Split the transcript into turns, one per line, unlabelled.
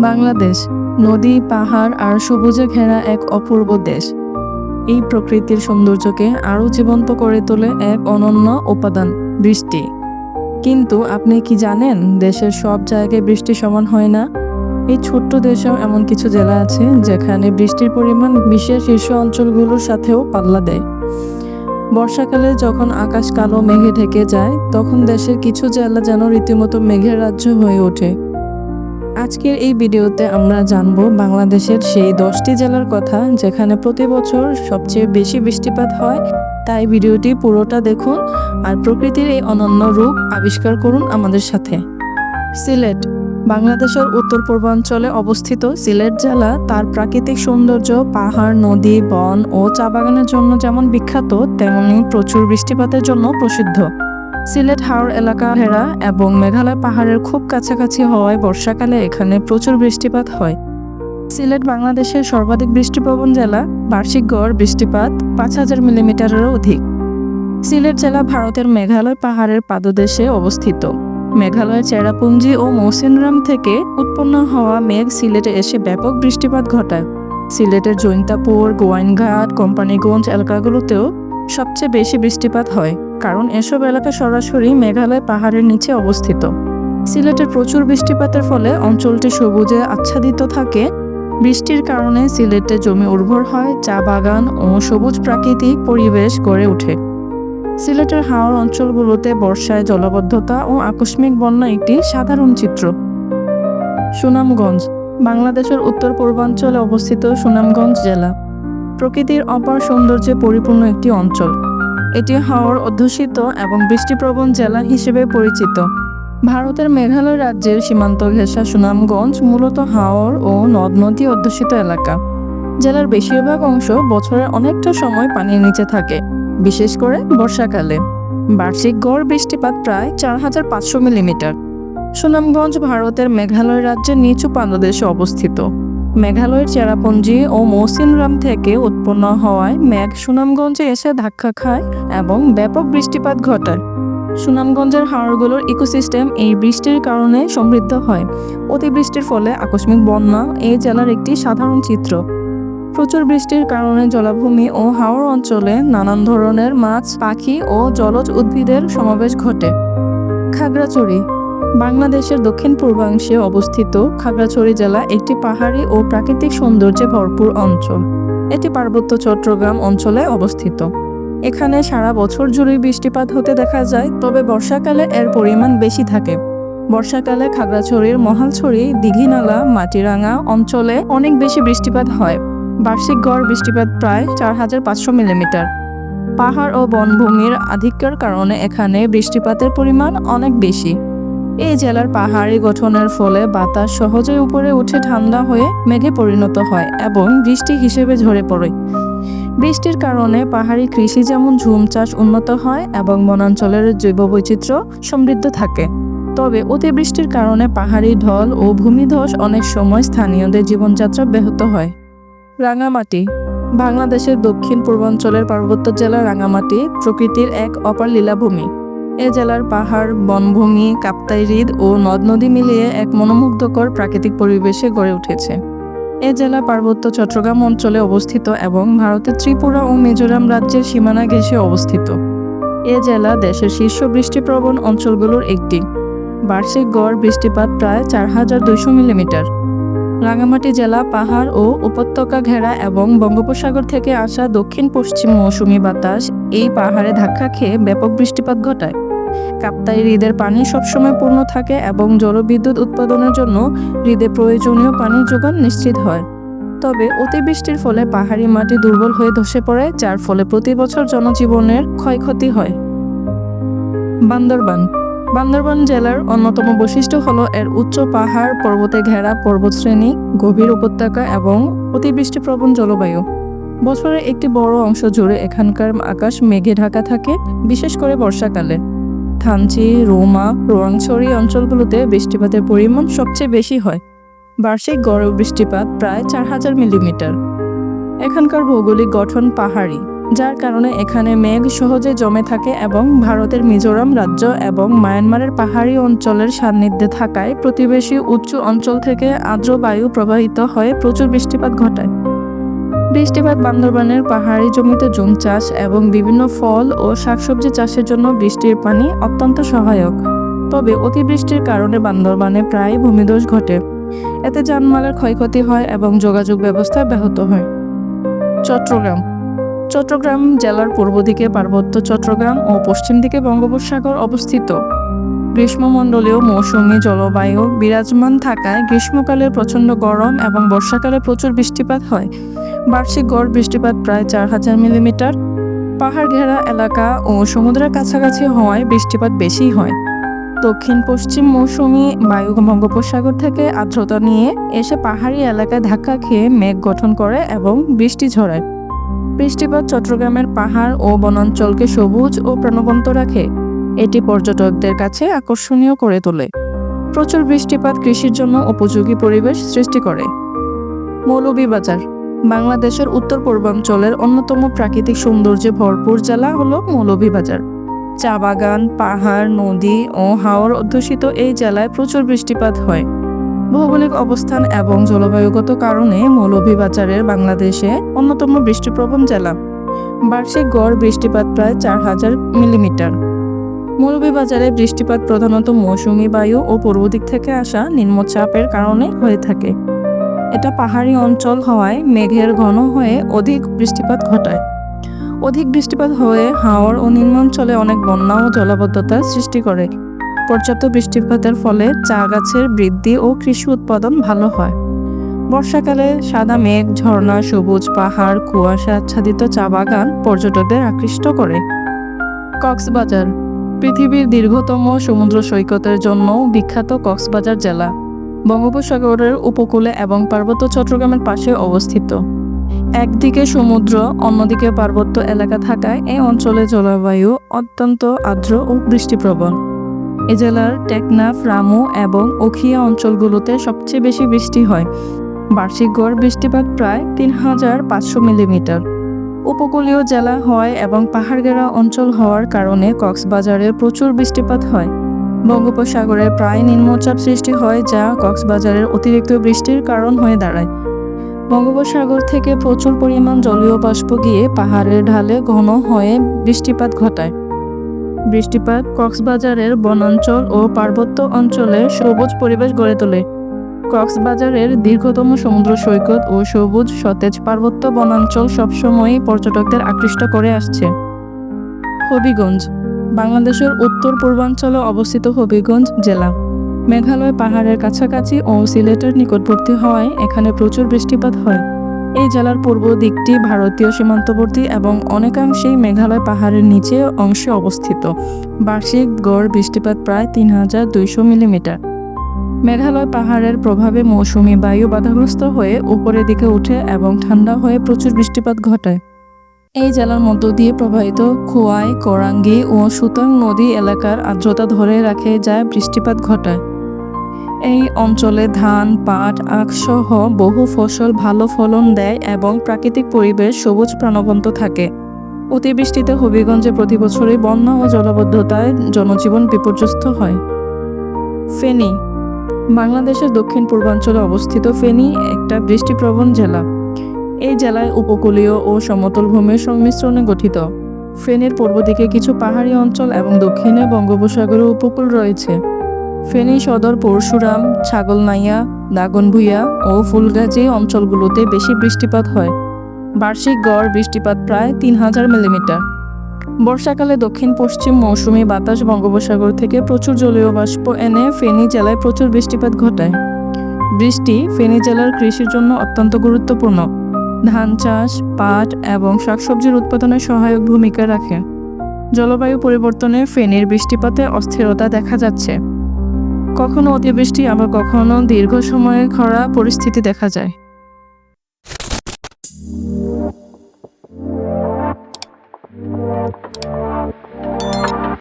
বাংলাদেশ, নদী, পাহাড় আর সবুজে ঘেরা এক অপূর্ব দেশ। এই প্রকৃতির সৌন্দর্যকে আরও জীবন্ত করে তোলে এক অনন্য উপাদান, বৃষ্টি। কিন্তু আপনি কি জানেন দেশের সব জায়গায় বৃষ্টি সমান হয় না? এই ছোট্ট দেশেও এমন কিছু জেলা আছে যেখানে বৃষ্টির পরিমাণ বিশ্বের শীর্ষ অঞ্চলগুলোর সাথেও পাল্লা দেয়। বর্ষাকালে যখন আকাশ কালো, মেঘে ঢেকে যায়, তখন দেশের কিছু জেলা যেন রীতিমতো মেঘের রাজ্য হয়ে ওঠে। আজকের এই ভিডিওতে আমরা জানব বাংলাদেশের সেই দশটি জেলার কথা যেখানে প্রতি বছর সবচেয়ে বেশি বৃষ্টিপাত হয়। তাই ভিডিওটি পুরোটা দেখুন আর প্রকৃতির এই অনন্য রূপ আবিষ্কার করুন আমাদের সাথে। সিলেট, বাংলাদেশের উত্তর পূর্বাঞ্চলে অবস্থিত সিলেট জেলা তার প্রাকৃতিক সৌন্দর্য, পাহাড়, নদী, বন ও চা বাগানের জন্য যেমন বিখ্যাত, তেমনি প্রচুর বৃষ্টিপাতের জন্য প্রসিদ্ধ। সিলেট হাওড় এলাকা ঘেরা এবং মেঘালয় পাহাড়ের খুব কাছাকাছি হওয়ায় বর্ষাকালে এখানে প্রচুর বৃষ্টিপাত হয়। সিলেট বাংলাদেশের সর্বাধিক বৃষ্টিপ্রবণ জেলা, বার্ষিক গড় বৃষ্টিপাত পাঁচ হাজার মিলিমিটারেরও অধিক। সিলেট জেলা ভারতের মেঘালয় পাহাড়ের পাদদেশে অবস্থিত। মেঘালয়ের চেরাপুঞ্জি ও মৌসিনরাম থেকে উৎপন্ন হওয়া মেঘ সিলেটে এসে ব্যাপক বৃষ্টিপাত ঘটায়। সিলেটের জৈন্তাপুর, গোয়াইনঘাট, কোম্পানিগঞ্জ এলাকাগুলোতেও সবচেয়ে বেশি বৃষ্টিপাত হয়। কারণ এসব এলাকা সরাসরি মেঘালয় পাহাড়ের নিচে অবস্থিত। সিলেটের প্রচুর বৃষ্টিপাতের ফলে অঞ্চলটি সবুজে আচ্ছাদিত থাকে। বৃষ্টির কারণে সিলেটে জমি উর্বর হয়, চা বাগান ও সবুজ প্রাকৃতিক পরিবেশ গড়ে ওঠে। সিলেটের হাওর অঞ্চলগুলোতে বর্ষায় জলাবদ্ধতা ও আকস্মিক বন্যা একটি সাধারণ চিত্র। সুনামগঞ্জ, বাংলাদেশের উত্তর পূর্বাঞ্চলে অবস্থিত সুনামগঞ্জ জেলা। প্রকৃতির অপার সৌন্দর্যে পরিপূর্ণ একটি অঞ্চল। এটি হাওর অধ্যুষিত এবং বৃষ্টিপ্রবণ জেলা হিসেবে পরিচিত। ভারতের মেঘালয় রাজ্যের সীমান্ত ঘেঁষা সুনামগঞ্জ মূলত হাওর ও নদ নদী অধ্যুষিত এলাকা। জেলার বেশিরভাগ অংশ বছরের অনেকটা সময় পানির নিচে থাকে, বিশেষ করে বর্ষাকালে। বার্ষিক গড় বৃষ্টিপাত প্রায় চার হাজার পাঁচশো মিলিমিটার। সুনামগঞ্জ ভারতের মেঘালয় রাজ্যের নিচু পাদদেশে অবস্থিত। মেঘালয়ের চেরাপুঞ্জি ও মৌসিনরাম থেকে উৎপন্ন হওয়ায় মেঘ সুনামগঞ্জে এসে ধাক্কা খায় এবং ব্যাপক বৃষ্টিপাত ঘটায়। সুনামগঞ্জের হাওড়গুলোর ইকোসিস্টেম এই বৃষ্টির কারণে সমৃদ্ধ হয়। অতিবৃষ্টির ফলে আকস্মিক বন্যা এই জেলার একটি সাধারণ চিত্র। প্রচুর বৃষ্টির কারণে জলাভূমি ও হাওড় অঞ্চলে নানান ধরনের মাছ, পাখি ও জলজ উদ্ভিদের সমাবেশ ঘটে। খাগড়াছড়ি বাংলাদেশের দক্ষিণ পূর্বাংশে অবস্থিত খাগড়াছড়ি জেলা একটি পাহাড়ি ও প্রাকৃতিক সৌন্দর্যে ভরপুর অঞ্চল। এটি পার্বত্য চট্টগ্রাম অঞ্চলে অবস্থিত। এখানে সারা বছর জুড়েই বৃষ্টিপাত হতে দেখা যায়, তবে বর্ষাকালে এর পরিমাণ বেশি থাকে। বর্ষাকালে খাগড়াছড়ির মহালছড়ি, দিঘিনালা মাটিরাঙ্গা অঞ্চলে অনেক বেশি বৃষ্টিপাত হয়। বার্ষিক গড় বৃষ্টিপাত প্রায় চার হাজার পাঁচশো মিলিমিটার। পাহাড় ও বনভূমির আধিক্যের কারণে এখানে বৃষ্টিপাতের পরিমাণ অনেক বেশি। এই জেলার পাহাড়ি গঠনের ফলে বাতাস সহজে উপরে উঠে ঠান্ডা হয়ে মেঘে পরিণত হয় এবং বৃষ্টি হিসেবে ঝরে পড়ে। বৃষ্টির কারণে পাহাড়ি কৃষি যেমন ঝুম চাষ উন্নত হয় এবং বনাঞ্চলের জৈব বৈচিত্র্য সমৃদ্ধ থাকে। তবে অতিবৃষ্টির কারণে পাহাড়ি ঢল ও ভূমিধস অনেক সময় স্থানীয়দের জীবনযাত্রা ব্যাহত হয়। রাঙামাটি, বাংলাদেশের দক্ষিণ পূর্বাঞ্চলের পার্বত্য জেলা রাঙামাটি প্রকৃতির এক অপার লীলাভূমি। এ জেলার পাহাড়, বনভূমি, কাপ্তাই হ্রদ ও নদ নদী মিলিয়ে এক মনোমুগ্ধকর প্রাকৃতিক পরিবেশে গড়ে উঠেছে। এ জেলা পার্বত্য চট্টগ্রাম অঞ্চলে অবস্থিত এবং ভারতের ত্রিপুরা ও মিজোরাম রাজ্যের সীমানা ঘেঁষে অবস্থিত। এ জেলা দেশের শীর্ষ বৃষ্টিপ্রবণ অঞ্চলগুলোর একটি। বার্ষিক গড় বৃষ্টিপাত প্রায় চার হাজার দুইশো মিলিমিটার। রাঙামাটি জেলা পাহাড় ও উপত্যকা ঘেরা এবং বঙ্গোপসাগর থেকে আসা দক্ষিণ পশ্চিম মৌসুমি বাতাস এই পাহাড়ে ধাক্কা খেয়ে ব্যাপক বৃষ্টিপাত ঘটায়। কাপ্তাই হ্রদের পানি সবসময় পূর্ণ থাকে এবং জলবিদ্যুৎ উৎপাদনের জন্য হ্রদে প্রয়োজনীয় পানির যোগান নিশ্চিত হয়। তবে অতিবৃষ্টির ফলে পাহাড়ি মাটি দুর্বল হয়ে ধসে পড়ে, যার ফলে প্রতি বছর জনজীবনের ক্ষয়ক্ষতি হয়। বান্দরবান। বান্দরবান জেলার অন্যতম বৈশিষ্ট্য হল এর উচ্চ পাহাড়, পর্বতে ঘেরা পর্বতশ্রেণী, গভীর উপত্যকা এবং অতিবৃষ্টিপ্রবণ জলবায়ু। বছরের একটি বড় অংশ জুড়ে এখানকার আকাশ মেঘে ঢাকা থাকে, বিশেষ করে বর্ষাকালে। থানচি, রোমা, রোয়াংছড়ি অঞ্চলগুলোতে বৃষ্টিপাতের পরিমাণ সবচেয়ে বেশি হয়। বার্ষিক গড় বৃষ্টিপাত প্রায় চার হাজার মিলিমিটার। এখানকার ভৌগোলিক গঠন পাহাড়ি, যার কারণে এখানে মেঘ সহজে জমে থাকে এবং ভারতের মিজোরাম রাজ্য এবং মায়ানমারের পাহাড়ি অঞ্চলের সান্নিধ্যে থাকায় প্রতিবেশী উচ্চ অঞ্চল থেকে আর্দ্র বায়ু প্রবাহিত হয়ে প্রচুর বৃষ্টিপাত ঘটায়। বৃষ্টিপাত বান্দরবানের পাহাড়ি জমিতে জুম চাষ এবং বিভিন্ন ফল ও শাকসবজি চাষের জন্য বৃষ্টির পানি অত্যন্ত সহায়ক। তবে অতিবৃষ্টির কারণে বান্দরবানে প্রায় ভূমিধস ঘটে। এতে যানমালের ক্ষয়ক্ষতি হয় এবং যোগাযোগ ব্যবস্থা ব্যাহত হয়। চট্টগ্রাম। চট্টগ্রাম জেলার পূর্ব দিকে পার্বত্য চট্টগ্রাম ও পশ্চিম দিকে বঙ্গোপসাগর অবস্থিত। গ্রীষ্মমণ্ডলীয় মৌসুমী জলবায়ু বিরাজমান থাকায় গ্রীষ্মকালে প্রচণ্ড গরম এবং বর্ষাকালে প্রচুর বৃষ্টিপাত হয়। বার্ষিক গড় বৃষ্টিপাত প্রায় চার হাজার মিলিমিটার। পাহাড় ঘেরা এলাকা ও সমুদ্রের কাছাকাছি হওয়ায় বৃষ্টিপাত বেশি হয়। দক্ষিণ পশ্চিম মৌসুমি বায়ু বঙ্গোপসাগর থেকে আর্দ্রতা নিয়ে এসে পাহাড়ি এলাকায় ধাক্কা খেয়ে মেঘ গঠন করে এবং বৃষ্টি ঝরায়। বৃষ্টিপাত চট্টগ্রামের পাহাড় ও বনাঞ্চলকে সবুজ ও প্রাণবন্ত রাখে। এটি পর্যটকদের কাছে আকর্ষণীয় করে তোলে। প্রচুর বৃষ্টিপাত কৃষির জন্য উপযোগী পরিবেশ সৃষ্টি করে। মৌলভীবাজার বাংলাদেশের উত্তর পূর্বাঞ্চলের অন্যতম প্রাকৃতিক সৌন্দর্যে ভরপুর জেলা হলো মৌলভীবাজার। চা বাগান, পাহাড়, নদী ও হাওর অধ্যুষিত এই জেলায় প্রচুর বৃষ্টিপাত হয়। ভৌগোলিক অবস্থান এবং জলবায়ুগত কারণে মৌলভীবাজারের বাংলাদেশে অন্যতম বৃষ্টিপ্রবণ জেলা। বার্ষিক গড় বৃষ্টিপাত প্রায় চার হাজার মিলিমিটার। মৌলভীবাজারে বৃষ্টিপাত প্রধানত মৌসুমী বায়ু ও পূর্ব দিক থেকে আসা নিম্নচাপের কারণে হয়ে থাকে। এটা পাহাড়ি অঞ্চল হওয়ায় মেঘের ঘন হয়ে অধিক বৃষ্টিপাত ঘটায়। অধিক বৃষ্টিপাত হয়ে হাওর ও নিম্নাঞ্চলে অনেক বন্যা ও জলাবদ্ধতার সৃষ্টি করে। পর্যাপ্ত বৃষ্টিপাতের ফলে চা গাছের বৃদ্ধি ও কৃষি উৎপাদন ভালো হয়। বর্ষাকালে সাদা মেঘ, ঝর্ণা, সবুজ পাহাড়, কুয়াশা আচ্ছাদিত চা বাগান পর্যটকদের আকৃষ্ট করে। কক্সবাজার, পৃথিবীর দীর্ঘতম সমুদ্র সৈকতের জন্য বিখ্যাত কক্সবাজার জেলা। বঙ্গোপসাগরের উপকূলে এবং পার্বত্য চট্টগ্রামের পাশে অবস্থিত। একদিকে সমুদ্র, অন্যদিকে পার্বত্য এলাকা থাকায় এই অঞ্চলে জলবায়ু অত্যন্ত আর্দ্র ও বৃষ্টিপ্রবণ। এ জেলার টেকনাফ রামু এবং ওখিয়া অঞ্চলগুলোতে সবচেয়ে বেশি বৃষ্টি হয়। বার্ষিক গড় বৃষ্টিপাত প্রায় তিন হাজার পাঁচশো মিলিমিটার। উপকূলীয় জেলা হয় এবং পাহাড়গেরা অঞ্চল হওয়ার কারণে কক্সবাজারে প্রচুর বৃষ্টিপাত হয়। বঙ্গোপসাগরে প্রায় নিম্নচাপ সৃষ্টি হয় যা কক্সবাজারের অতিরিক্ত বৃষ্টির কারণ হয়ে দাঁড়ায়। বঙ্গোপসাগর থেকে প্রচুর পরিমাণ জলীয় বাষ্প গিয়ে পাহাড়ের ঢালে ঘন হয়ে বৃষ্টিপাত ঘটায়। বৃষ্টিপাত কক্সবাজারের বনাঞ্চল ও পার্বত্য অঞ্চলে সবুজ পরিবেশ গড়ে তোলে। কক্সবাজারের দীর্ঘতম সমুদ্র সৈকত ও সবুজ সতেজ পার্বত্য বনাঞ্চল সবসময়ই পর্যটকদের আকৃষ্ট করে আসছে। হবিগঞ্জ বাংলাদেশের উত্তর পূর্বাঞ্চলে অবস্থিত হবিগঞ্জ জেলা। মেঘালয় পাহাড়ের কাছাকাছি ও সিলেটের নিকটবর্তী হওয়ায় এখানে প্রচুর বৃষ্টিপাত হয়। এই জেলার পূর্ব দিকটি ভারতীয় সীমান্তবর্তী এবং অনেকাংশেই মেঘালয় পাহাড়ের নিচে অংশে অবস্থিত। বার্ষিক গড় বৃষ্টিপাত প্রায় তিন হাজার দুইশো মিলিমিটার। মেঘালয় পাহাড়ের প্রভাবে মৌসুমি বায়ু বাধাগ্রস্ত হয়ে উপরের দিকে উঠে এবং ঠান্ডা হয়ে প্রচুর বৃষ্টিপাত ঘটায়। এই জেলার মধ্য দিয়ে প্রবাহিত খোয়াই, কোরাঙ্গি ও সুতাং নদী এলাকার আর্দ্রতা ধরে রাখে যায় বৃষ্টিপাত ঘটায়। এই অঞ্চলে ধান, পাট, আখ সহ বহু ফসল ভালো ফলন দেয় এবং প্রাকৃতিক পরিবেশ সবুজ প্রাণবন্ত থাকে। অতিবৃষ্টিতে হবিগঞ্জে প্রতি বছরই বন্যা ও জলাবদ্ধতায় জনজীবন বিপর্যস্ত হয়। ফেনী বাংলাদেশের দক্ষিণ পূর্বাঞ্চলে অবস্থিত ফেনী, একটা বৃষ্টিপ্রবণ জেলা। এই জেলায় উপকূলীয় ও সমতল ভূমির সংমিশ্রণে গঠিত। ফেনীর পূর্ব দিকে কিছু পাহাড়ি অঞ্চল এবং দক্ষিণে বঙ্গোপসাগরের উপকূল রয়েছে। ফেনী সদর পরশুরাম, ছাগলনাইয়া দাগনভূঞা ও ফুলগাজী অঞ্চলগুলোতে বেশি বৃষ্টিপাত হয়। বার্ষিক গড় বৃষ্টিপাত প্রায় তিন হাজার মিলিমিটার। বর্ষাকালে দক্ষিণ পশ্চিম মৌসুমী বাতাস বঙ্গোপসাগর থেকে প্রচুর জলীয় বাষ্প এনে ফেনী জেলায় প্রচুর বৃষ্টিপাত ঘটায়। বৃষ্টি ফেনী জেলার কৃষির জন্য অত্যন্ত গুরুত্বপূর্ণ। ধান চাষ, পাট এবং শাকসবজির উৎপাদনে সহায়ক ভূমিকা রাখে। জলবায়ু পরিবর্তনে ফেনীর বৃষ্টিপাতে অস্থিরতা দেখা যাচ্ছে। কখনো অতিবৃষ্টি, আবার কখনো দীর্ঘ সময়ে খরা পরিস্থিতি দেখা যায়।